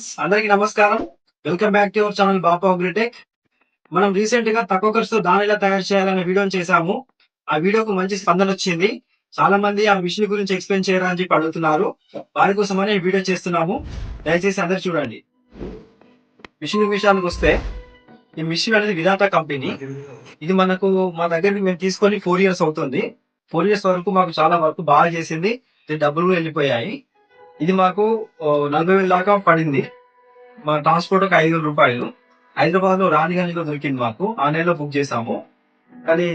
Friends అందరికీ నమస్కారం. Welcome back to our channel Bapa agritech మనం రీసెంట్గా తక్కువ ఖర్చుతో దాని ఎలా తయారు చేయాలనే వీడియోని చేశాము. ఆ వీడియోకు మంచి స్పందన వచ్చింది. చాలా మంది ఆ మిషన్ గురించి ఎక్స్ప్లెయిన్ చేయరా అని చెప్పి అడుగుతున్నారు. వారి కోసమనే వీడియో చేస్తున్నాము. దయచేసి అందరు చూడండి. మిషన్ విషయానికి వస్తే ఈ మిషన్ అనేది విధాత కంపెనీ. ఇది మనకు మా దగ్గర మేము తీసుకొని ఫోర్ ఇయర్స్ అవుతుంది. ఫోర్ ఇయర్స్ వరకు మాకు చాలా వర్క్ బాగా చేసింది. డబ్బులు కూడా వెళ్ళిపోయాయి. ఇది మాకు నలభై వేల దాకా పడింది. మా ట్రాన్స్పోర్ట్ ఒక ఐదు వేల రూపాయలు. హైదరాబాద్లో రాణిగంజ్లో దొరికింది మాకు. ఆన్లైన్లో బుక్ చేసాము కానీ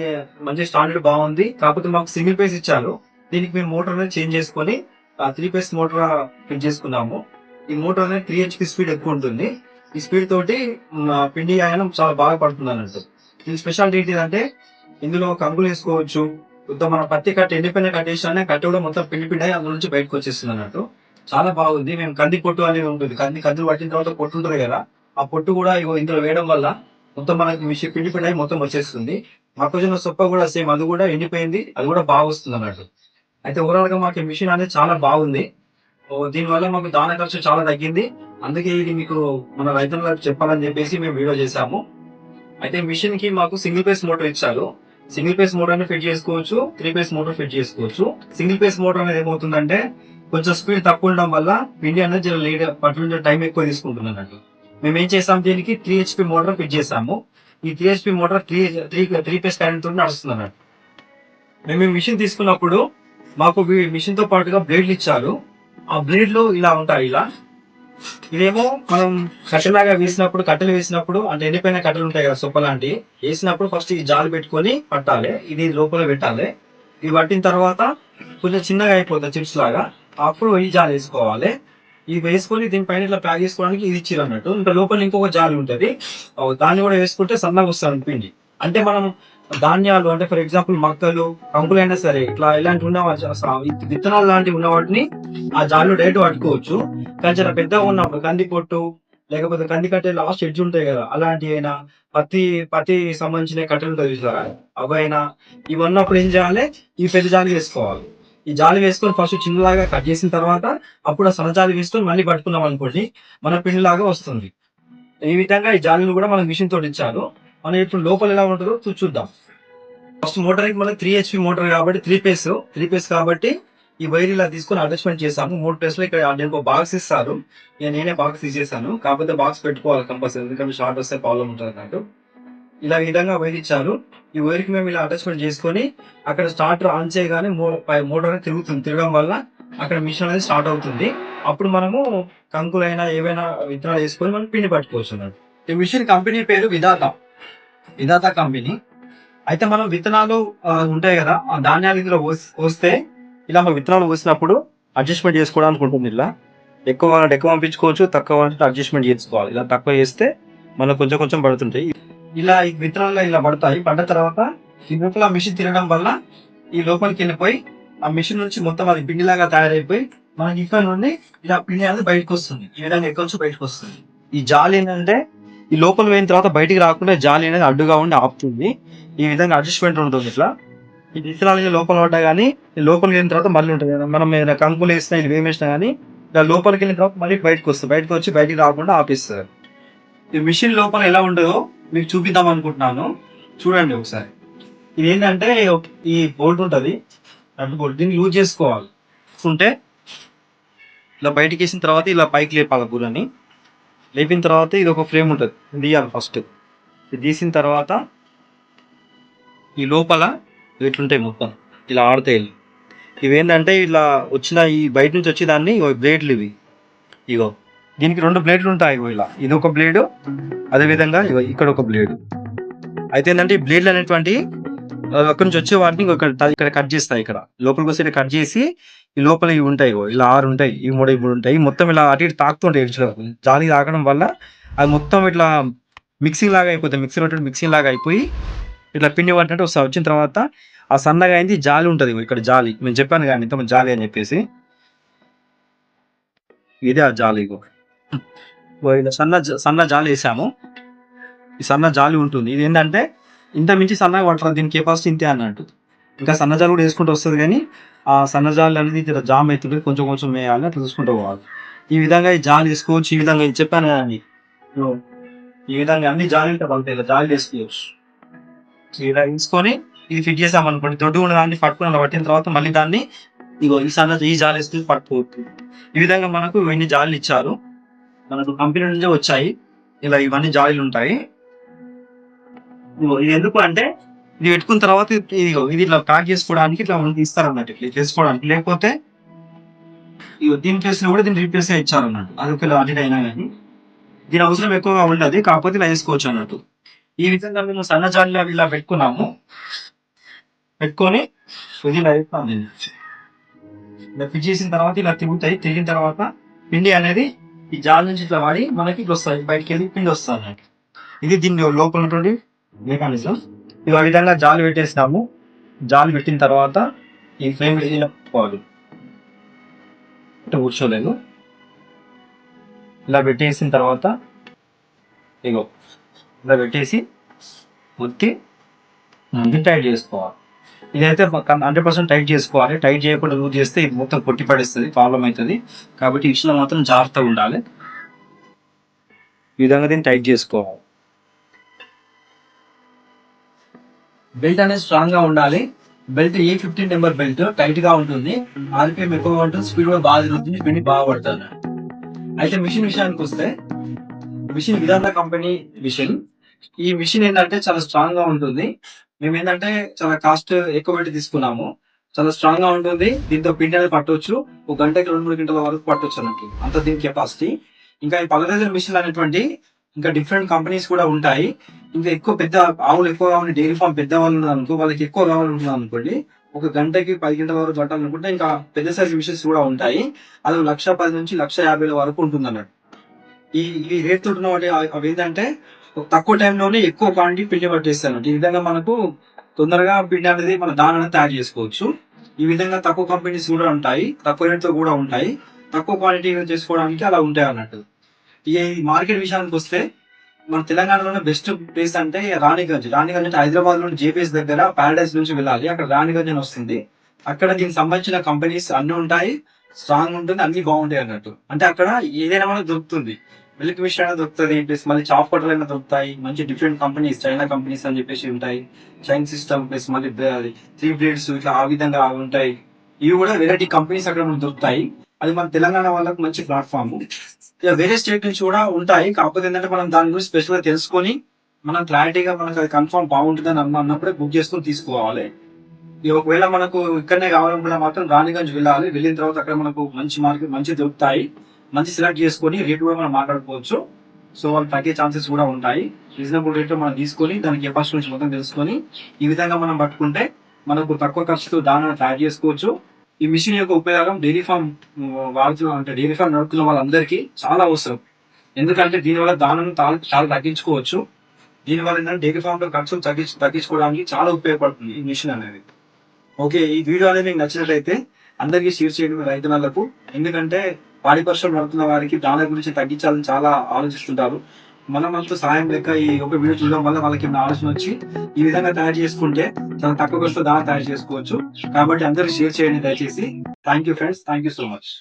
మంచి స్టాండర్డ్ బాగుంది. కాకపోతే మాకు సింగిల్ పేస్ ఇచ్చారు. దీనికి మేము మోటార్ అనేది చేంజ్ చేసుకొని త్రీ పేస్ మోటార్ ఫిట్ చేసుకున్నాము. ఈ మోటార్ అనేది త్రీ హెచ్పి స్పీడ్ ఎక్కువ ఉంటుంది. ఈ స్పీడ్ తోటి మా పిండి ఆయనం చాలా బాగా పడుతుంది అన్నట్టు. దీని స్పెషాలిటీ ఏంటంటే ఇందులో కంకులు వేసుకోవచ్చు. మొత్తం మన పత్తి కట్ట ఎండిపోయిన కట్టేసిన కట్ట కూడా మొత్తం పిండి పిండి అందులో నుంచి బయటకు వచ్చేస్తుంది అన్నట్టు. చాలా బాగుంది. మేము కంది పొట్టు అనేది ఉంటుంది. కంది కందులు పట్టిన తర్వాత పొట్టు ఉంటుంది కదా. ఆ పొట్టు కూడా ఇగో ఇందులో వేయడం వల్ల మొత్తం మనకి మిషన్ పిండి పిండి మొత్తం వచ్చేస్తుంది. మొక్కజొన్న సొప్ప కూడా సేమ్ అది కూడా ఎండిపోయింది. అది కూడా బాగా వస్తుంది అన్నట్టు. అయితే ఓవరాల్గా మాకు మిషన్ అనేది చాలా బాగుంది. ఓ దీని వల్ల మాకు దాన ఖర్చు చాలా తగ్గింది. అందుకే ఇది మీకు మన రైతులకు చెప్పాలని చెప్పేసి మేము వీడియో చేశాము. అయితే మిషన్కి మాకు సింగిల్ పేస్ మోటార్ ఇచ్చారు. సింగిల్ పేస్ మోటార్ ఫిట్ చేసుకోవచ్చు త్రీ పేస్ మోటార్ ఫిట్ చేసుకోవచ్చు. సింగిల్ పేస్ మోటార్ అనేది ఏమవుతుందంటే కొంచెం స్పీడ్ తక్కువ ఉండడం వల్ల పిండి అనేది జర లేట్ పట్ల టైం ఎక్కువ తీసుకుంటుంది అన్నట్టు మేము ఏం చేసాం దీనికి? త్రీ హెచ్పి మోటార్ ఫిట్ చేసాము. ఈ three HP motor three three three phase current తోటి నడుస్తుంది అన్నట్టు మేము ఈ మిషన్ తీసుకున్నప్పుడు మాకు మిషన్తో పాటుగా బ్లేడ్లు ఇచ్చారు. ఆ బ్లేడ్లు ఇలా ఉంటాయి ఇలా. ఇదేమో మనం కట్టెలాగా వేసినప్పుడు కట్టెలు వేసినప్పుడు అంటే ఎండిపోయిన కట్టెలు ఉంటాయి కదా సొప్ప లాంటి వేసినప్పుడు ఫస్ట్ ఈ జాలు పెట్టుకొని పట్టాలి. ఇది లోపల పెట్టాలి. ఇది పట్టిన తర్వాత కొంచెం చిన్నగా అయిపోతుంది చిప్స్ లాగా. అప్పుడు ఈ జాలు వేసుకోవాలి. ఇది వేసుకొని దీనిపైన ఇట్లా ప్యాక్ చేసుకోవడానికి ఇది ఇచ్చిరు అన్నట్టు. ఇంకా లోపల ఇంకొక జాలి ఉంటుంది. దాన్ని కూడా వేసుకుంటే సన్నగా వస్తుంది పిండి. అంటే మనం ధాన్యాలు అంటే ఫర్ ఎగ్జాంపుల్ మక్కలు కంకులైనా సరే ఇట్లా ఇలాంటి ఉన్న విత్తనాలు లాంటివి ఉన్న వాటిని ఆ జాలిలో డైరెక్ట్ పట్టుకోవచ్చు కానీ చాలా పెద్దగా ఉన్నప్పుడు కంది పొట్టు లేకపోతే కంది కట్టే లాస్ట్ ఎడ్జ్ ఉంటాయి కదా అలాంటి అయినా పత్తి పత్తి సంబంధించిన కట్టెలు ఉంటుంది చూసారా? అవైనా ఇవి ఉన్నప్పుడు ఏం చేయాలి? ఈ పెద్ద జాలి వేసుకోవాలి. ఈ జాలి వేసుకొని ఫస్ట్ చిన్నలాగా కట్ చేసిన తర్వాత అప్పుడు ఆ సన్న వేసుకొని మళ్ళీ పట్టుకున్నాం అనుకోండి మన పిండిలాగా వస్తుంది. ఈ విధంగా ఈ జాలిని కూడా మనం మిషన్ తోటి ఇచ్చారు. మనం ఇప్పుడు లోపల ఎలా ఉంటుందో చూద్దాం. ఫస్ట్ మోటార్ మనకి త్రీ హెచ్పి మోటార్ కాబట్టి త్రీ పేస్ త్రీ పేస్ కాబట్టి ఈ వైర్ ఇలా తీసుకొని అటాచ్మెంట్ చేసాము మూడు ప్లేస్లో ఇక్కడ నేను బాక్స్ ఇస్తారు. నేనే బాక్స్ తీసేసాను కాకపోతే బాక్స్ పెట్టుకోవాలి కంపల్సరీ ఎందుకంటే షార్ట్ వస్తే ప్రాబ్లం ఉంటుంది అన్నట్టు. ఇలా విధంగా వైర్ ఇచ్చారు. ఈ వైర్కి మేము ఇలా అటాచ్మెంట్ చేసుకొని అక్కడ స్టార్టర్ ఆన్ చేయగానే మోటార్ అనేది తిరుగుతుంది. తిరగడం వల్ల అక్కడ మిషన్ అనేది స్టార్ట్ అవుతుంది. అప్పుడు మనము కంకులైనా ఏవైనా విత్తనాలు వేసుకొని మనం పిండి పట్టుకోవచ్చు అన్నట్టు. ఈ మిషన్ కంపెనీ పేరు విధాత. విధాత కంపెనీ. అయితే మనం విత్తనాలు ఉంటాయి కదా ఆ ధాన్యాలు ఇందులో పోస్- పోస్తే ఇలా మనం విత్తనాలు పోసినప్పుడు అడ్జస్ట్మెంట్ చేసుకోవడానికి ఉంటుంది ఇలా. ఎక్కువ అంటే ఎక్కువ పంపించుకోవచ్చు తక్కువ అంటే అడ్జస్ట్మెంట్ చేసుకోవాలి. ఇలా తక్కువ చేస్తే మనకు కొంచెం కొంచెం పడుతుంటాయి. ఇలా ఈ విత్తనాలు ఇలా పడతాయి. పడ్డ తర్వాత ఈ లోపల మిషన్ తిరగడం వల్ల ఈ లోపలికి వెళ్ళిపోయి ఆ మిషన్ నుంచి మొత్తం అది పిండిలాగా తయారైపోయి మనకి ఇక్కడ నుండి ఇలా పిండి అనేది బయటకు వస్తుంది. ఈ విధంగా ఎక్కడి నుంచి బయటకు వస్తుంది. ఈ జాలి ఏంటంటే ఈ లోపల పోయిన తర్వాత బయటికి రాకుండా జాలి అనేది అడ్డుగా ఉండి ఆపుతుంది. ఈ విధంగా అడ్జస్ట్మెంట్ ఉంటుంది ఇట్లా. ఈ విత్తనాలు లోపల పడ్డా కానీ ఈ లోపలికి వెళ్ళిన తర్వాత మళ్ళీ ఉంటుంది. కదా మనం ఏదైనా కంకులు వేసినా ఇది వేసినా కానీ ఇలా లోపలికి వెళ్ళిన తర్వాత మళ్ళీ బయటకు వస్తుంది. బయటకు వచ్చి బయటికి రాకుండా ఆపిస్తారు. ఈ మిషన్ లోపల ఎలా ఉండదో మీకు చూపిద్దాం అనుకుంటున్నాను. చూడండి ఒకసారి. ఇది ఏంటంటే ఈ బోల్ట్ ఉంటుంది. రెండు బోల్ట్ దీన్ని యూజ్ చేసుకోవాలి. ఉంటే ఇలా బయటికి వేసిన తర్వాత ఇలా పైకి లేపాలి బుర్రని లేపిన తర్వాత ఇది ఒక ఫ్రేమ్ ఉంటుంది. తీయాలి ఫస్ట్. ఇది తీసిన తర్వాత ఈ లోపల ఇట్లుంటాయి మొత్తం. ఇలా ఆడతాయి ఇవి. ఏంటంటే ఇలా వచ్చిన ఈ బయట నుంచి వచ్చి దాన్ని ఇగో బ్లేడ్లు ఇవి. ఇగో. దీనికి రెండు బ్లేడ్లు ఉంటాయి ఇగో ఇలా. ఇది ఒక బ్లేడు అదే విధంగా ఇగో ఇక్కడ ఒక బ్లేడు. అయితే ఏంటంటే ఈ బ్లేడ్లు అనేటువంటి అక్కడి నుంచి వచ్చే వాటిని ఇంకో ఇక్కడ ఇక్కడ కట్ చేస్తాయి ఇక్కడ. లోపలికి వస్తే ఇక్కడ కట్ చేసి ఈ లోపల ఇవి ఉంటాయి ఇలా ఆరు ఉంటాయి ఇవి మూడు ఇప్పుడు మూడు ఉంటాయి. మొత్తం ఇలా అటు ఇటు తాకుతుంటాయి ఇట్లా జాలి తాకడం వల్ల అది మొత్తం ఇట్లా మిక్సింగ్ లాగా అయిపోతుంది మిక్సీ మిక్సింగ్ లాగా అయిపోయి ఇట్లా పిండి పట్టినట్టు వస్తా వచ్చిన తర్వాత ఆ సన్నగా అయింది జాలి ఉంటుంది ఇక్కడ జాలి. మేము చెప్పాను కానీ ఇంత జాలి అని చెప్పేసి. ఇదే ఆ జాలి ఇలా సన్న సన్న జాలి వేసాము. ఈ సన్న జాలి ఉంటుంది. ఇది ఏంటంటే ఇంత మించి సన్నగా పడుతుంది దీని కెపాసిటీ ఇంతే అన్నట్టు ఇంకా సన్న జాలి కూడా వేసుకుంటూ వస్తుంది కానీ ఆ సన్న జాలి అనేది జర జామ్ అవుతుంది కొంచెం కొంచెం వేయాలి అట్లా చూసుకుంటూ పోవాలి. ఈ విధంగా ఈ జాలి తీసుకోవచ్చు ఈ విధంగా ఇది చెప్పాను ఇదిగో, ఈ విధంగా అన్ని జాలీలు పడతాయి ఇలా జాలి తీసుకోవచ్చు ఇలా తీసుకొని ఇది ఫిట్ చేసాం అనుకోండి దొడ్డు ఉన్న దాన్ని పట్టుకుని అలా పట్టిన తర్వాత మళ్ళీ దాన్ని ఇగో ఈ సన్న ఈ జాలి వేసుకుని పట్టుకోవచ్చు. ఈ విధంగా మనకు ఇన్ని జాలీలు ఇచ్చారు. మనకు కంపెనీ నుంచే వచ్చాయి. ఇలా ఇవన్నీ జాలీలు ఉంటాయి. ఇది ఎందుకు అంటే ఇది పెట్టుకున్న తర్వాత ఇది ఇదిగో ఇది ఇట్లా ప్యాక్ చేసుకోవడానికి ఇట్లా మనకి ఇస్తారు అన్నట్టు ఇట్లా చేసుకోవడానికి. లేకపోతే ఇగో దీని ప్లేస్ కూడా దీన్ని రీప్లేస్ ఇచ్చారు అన్నట్టు అది ఒక లాజిక్ అయినా కానీ దీని అవసరం ఎక్కువగా ఉండదు కాకపోతే ఇలా వేసుకోవచ్చు అన్నట్టు. ఈ విధంగా మేము సన్న జాలీలు అవి ఇలా పెట్టుకున్నాము. పెట్టుకొని ఇది ఇలా వేస్తాం దీన్ని. ఇలా ఫిట్ చేసిన తర్వాత ఇలా తిరుగుతాయి. తిరిగిన తర్వాత పిండి అనేది ఈ జాలి నుంచి ఇట్లా వాడి మనకి ఇట్లా వస్తుంది. బయటికి వెళ్ళి పిండి వస్తుంది అన్నట్టు ఇది దీని లోపల ఉన్నటువంటి మెకానిజం ఇది ఆ విధంగా జాలు పెట్టేసినాము. జాలు పెట్టిన తర్వాత ఈ ఫ్రేమ్ ఇలా పెట్టుకోవాలి కూర్చోలేదు ఇలా పెట్టేసిన తర్వాత ఇగో ఇలా పెట్టేసి ఉత్తి టైట్ చేసుకోవాలి. ఇదైతే హండ్రెడ్ పర్సెంట్ టైట్ చేసుకోవాలి. టైట్ చేయకుండా లూజ్ చేస్తే ఇది మొత్తం కొట్టి పడేస్తుంది ప్రాబ్లం అవుతుంది కాబట్టి ఈ విషయంలో మాత్రం జాగ్రత్తగా ఉండాలి. ఈ విధంగా దీన్ని టైట్ చేసుకోవాలి. బెల్ట్ అనేది స్ట్రాంగ్గా ఉండాలి. Belt A fifteen number belt టైట్గా ఉంటుంది. ఆర్పిఎం ఎక్కువగా ఉంటుంది స్పీడ్ కూడా బాగా తిరుగుతుంది స్పీడ్ బాగా పడుతుంది అయితే మిషన్ విషయానికి వస్తే మిషన్ విధాన కంపెనీ మిషన్ ఈ మిషన్ ఏంటంటే చాలా స్ట్రాంగ్గా ఉంటుంది. మేము ఏంటంటే చాలా కాస్ట్ ఎక్కువ పెట్టి తీసుకున్నాము. చాలా స్ట్రాంగ్గా ఉంటుంది. దీంతో పిండి అనేది పట్టవచ్చు ఒక గంటకి రెండు మూడు గంటల వరకు పట్టవచ్చు అన్నట్టు. అంత దీని కెపాసిటీ ఇంకా ఈ పగరేజర్ మిషన్ అనేటువంటి ఇంకా డిఫరెంట్ కంపెనీస్ కూడా ఉంటాయి. ఇంకా ఎక్కువ పెద్ద ఆవులు ఎక్కువ కావాలి డైరీ ఫామ్ పెద్ద వాళ్ళు ఉన్నారు అనుకో వాళ్ళకి ఎక్కువ కావాలనుకున్నాం అనుకోండి. ఒక గంటకి పది గంటల వరకు పట్టాలనుకుంటే ఇంకా పెద్ద సైజ్ మిషన్స్ కూడా ఉంటాయి. అది లక్ష పది నుంచి లక్ష యాభై వరకు ఉంటుంది అన్నట్టు. ఈ ఈ రేట్ ఉన్న వాటి అవి ఏంటంటే తక్కువ టైంలోనే ఎక్కువ క్వాంటిటీ పిండి పట్టేస్తాను ఈ విధంగా మనకు తొందరగా పిండి అనేది మన దాని తయారు చేసుకోవచ్చు. ఈ విధంగా తక్కువ కంపెనీస్ కూడా ఉంటాయి. తక్కువ రేట్తో కూడా ఉంటాయి. తక్కువ క్వాంటిటీ చేసుకోవడానికి అలా ఉంటాయి అన్నట్టు. ఈ మార్కెట్ విషయానికి వస్తే మన తెలంగాణలోనే బెస్ట్ ప్లేస్ అంటే రాణిగంజ్. రాణిగంజ్ అంటే హైదరాబాద్లోని జేపీఎస్ దగ్గర పారడైస్ నుంచి వెళ్ళాలి. అక్కడ రాణిగంజ్ అని వస్తుంది. అక్కడ దీనికి సంబంధించిన కంపెనీస్ అన్ని ఉంటాయి. స్ట్రాంగ్ ఉంటుంది అన్ని బాగుంటాయి అన్నట్టు. అంటే అక్కడ ఏదైనా మనకు దొరుకుతుంది. మిల్క్ మిషన్ అయినా దొరుకుతుంది ప్లస్ మళ్ళీ చాప్ కట్టలు అయినా దొరుకుతాయి. మంచి డిఫరెంట్ కంపెనీస్ చైనా కంపెనీస్ అని చెప్పేసి ఉంటాయి. చైన్ సిస్టమ్ ప్లస్ మళ్ళీ త్రీ బ్లేడ్స్ ఇట్లా ఆ విధంగా ఉంటాయి. ఇవి కూడా వెరైటీ కంపెనీస్ అక్కడ మనకు దొరుకుతాయి. అది మన తెలంగాణ వాళ్ళకి మంచి ప్లాట్ఫామ్ ఇక వేరే స్టేట్ నుంచి కూడా ఉంటాయి. కాకపోతే ఏంటంటే మనం దాని గురించి స్పెషల్గా తెలుసుకొని మనం క్లారిటీగా మనకు అది కన్ఫర్మ్ బాగుంటుంది అని అన్నప్పుడే బుక్ చేసుకొని తీసుకోవాలి. ఒకవేళ మనకు ఇక్కడనే కావాలనుకున్నా మాత్రం రాణిగంజ్ వెళ్ళాలి. వెళ్ళిన తర్వాత అక్కడ మనకు మంచి మార్కెట్ మంచి దొరుకుతాయి. మంచి సెలెక్ట్ చేసుకొని రేట్ కూడా మనం మాట్లాడుకోవచ్చు. సో వాళ్ళు తగ్గే ఛాన్సెస్ కూడా ఉంటాయి. రీజనబుల్ రేట్ మనం తీసుకొని దాని కెపాసిటీ నుంచి మొత్తం తెలుసుకొని ఈ విధంగా మనం పట్టుకుంటే మనకు తక్కువ ఖర్చుతో దానిని తయారు చేసుకోవచ్చు. ఈ మిషన్ యొక్క ఉపయోగం డైరీ ఫామ్ వాడుతూ అంటే డైరీ ఫామ్ నడుపుతున్న వాళ్ళందరికీ చాలా అవసరం. ఎందుకంటే దీనివల్ల దానం చాలా తగ్గించుకోవచ్చు. దీనివల్ల ఏంటంటే డైరీ ఫామ్లో ఖర్చులు తగ్గించు తగ్గించుకోవడానికి చాలా ఉపయోగపడుతుంది ఈ మిషన్ అనేది. ఓకే ఈ వీడియో అనేది మీకు నచ్చినట్లయితే అందరికీ షేర్ చేయండి మీ రైతన్నలకు ఎందుకంటే పాడి పరిశ్రమ నడుపుతున్న వారికి దాని గురించి తగ్గించాలని చాలా ఆలోచిస్తుంటారు. మనం మనతో సాయం లెక్క ఈ ఒక వీడియో చూడడం వల్ల వాళ్ళకి ఏమైనా ఆలోచన వచ్చి ఈ విధంగా తయారు చేసుకుంటే చాలా తక్కువ ఖర్చుతో దాన్ని తయారు చేసుకోవచ్చు. కాబట్టి అందరూ షేర్ చేయండి దయచేసి. Thank you friends thank you so much